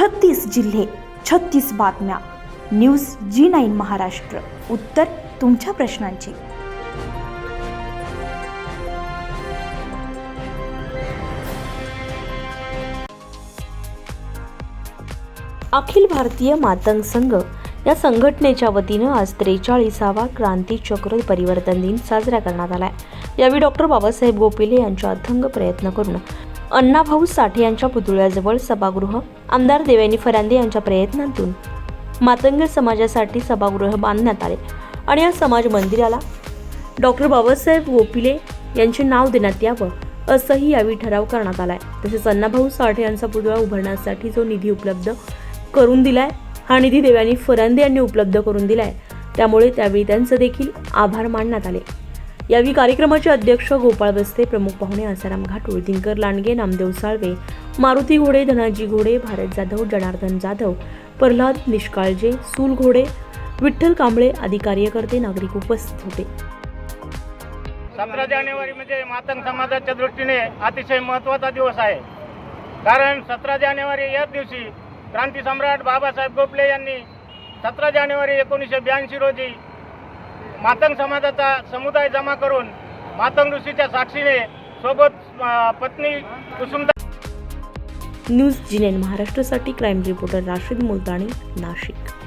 छत्तीस जिल्हे छत्तीस बातम्या. News G nine Maharashtra. उत्तर तुमच्या प्रश्नांची. अखिल भारतीय मातंग संघ या संघटनेच्या वतीनं आज त्रेचाळीसावा क्रांतीचक्र परिवर्तन दिन साजरा करण्यात आलाय. यावेळी डॉक्टर बाबासाहेब गोपिले यांच्या अथंग प्रयत्न करून अण्णाभाऊ साठे यांच्या पुतळ्याजवळ सभागृह आमदार देवयानी फरांदे यांच्या प्रयत्नातून मातंग समाजासाठी सभागृह बांधण्यात आले आणि या समाज मंदिराला डॉक्टर बाबासाहेब गोपिले यांचे नाव देण्यात यावं असंही यावेळी ठराव करण्यात आलाय. तसेच अण्णाभाऊ साठे यांचा पुतळा उभारण्यासाठी जो निधी उपलब्ध करून दिलाय हा निधी देवयानी फरांदे यांनी उपलब्ध करून दिलाय. त्यामुळे त्यावेळी त्यांचं देखील आभार मानण्यात आले. यावेळी कार्यक्रमाचे अध्यक्ष गोपाळ बस्ते प्रमुख पाहुणे आसाराम घाटूळ दिनकर लांडगे नामदेव साळवे मारुती घोडे धनाजी घोडे भारत जाधव जनार्दन जाधव प्रल्हाद निष्काळजे सूल घोडे विठ्ठल कांबळे आदी कार्यकर्ते नागरिक उपस्थित होते. सतरा जानेवारी म्हणजे मातंग समाजाच्या दृष्टीने अतिशय महत्त्वाचा दिवस आहे. कारण सतरा जानेवारी याच दिवशी क्रांती सम्राट बाबासाहेब गोपले यांनी सतरा जानेवारी एकोणीसशे ब्याऐंशी रोजी मातंग समाजाचा समुदाय जमा करून मातंग ऋषीच्या साक्षीने सोबत पत्नी कुसुमदा न्यूज जिनेन महाराष्ट्रासाठी क्राईम रिपोर्टर राशीद मुलतानी नाशिक.